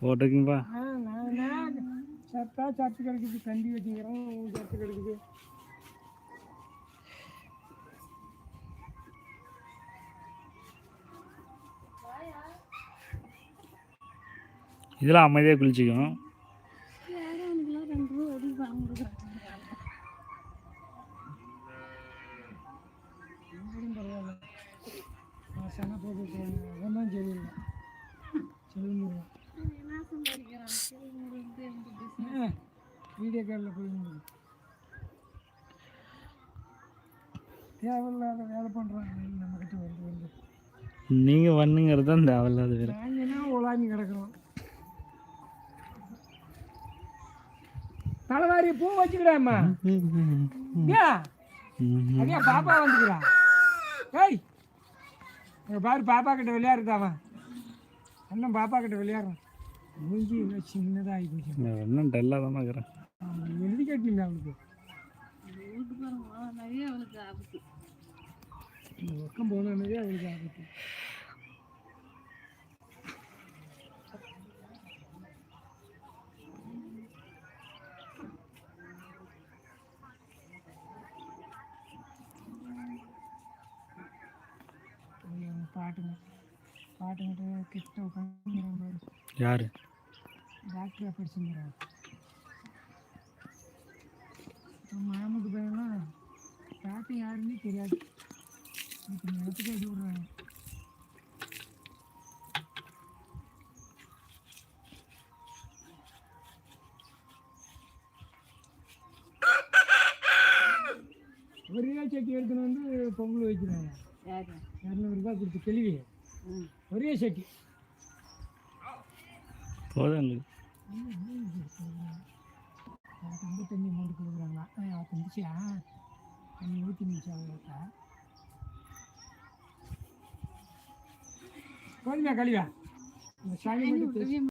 போட்டிருக்கீங்கப்பா சத்தா சத்து கிடக்குது. கண்டி வச்சுக்கிறோம். சத்து கிடக்குது. இதெல்லாம் அமைதியாக குளிச்சிக்கும் பரவாயில்ல நான் சன போட்டு சொல்லுங்க வீடியோ காலில் போய் தேவையில்லாத வேலை. பண்ணுறாங்க நம்மக்கிட்ட வந்து வந்து நீங்கள் பண்ணுங்கிறது தான் தேவையில்லாத வேறு நாங்கன்னா உலாங்கி கிடக்குறோம் தலைவாரி பூ வச்சுக்கிறாம்மா அதையா பாப்பா வந்துக்கிறா. ஏய் பாரு பாப்பா கிட்ட விளையாடுதாவன் அண்ணன் பாப்பா கிட்ட விளையாடுறான். மூஞ்சி இன்னும் சின்னதாகி போச்சு இன்னும் டல்லாக தான் இருக்கிறேன். எழுதி கட்டணுங்க அவனுக்கு வீட்டு பாருங்க நிறைய அவளுக்கு. ஆபத்து இந்த பக்கம் போனோன்னே அவனுக்கு ஆபத்து. பாட்டுங்க. பாட்டுங்கிட்ட கிட்ட உட்காந்து யார்? டாக்டராக படிச்சுங்கிறான் மாமுக்கு பையனா தாத்தா யாருன்னே தெரியாது. இப்படி நிலத்துக்கு எழுதி விடுறாங்க ஒரே சட்டி எடுத்துன்னு வந்து பொங்கல் வைக்கிறாங்க. இரநூறுபா கொடுத்து கேள்வி ஒரே சட்டி. போதும் எங்களுக்கு. எனக்கு வந்து தண்ணி மூடி கொடுக்குறாங்களா அவள் தந்துச்சியா தண்ணி ஊற்றி நிமிஷம் அவங்கள்ட்ட போதுமா கழிவா இந்த சாமி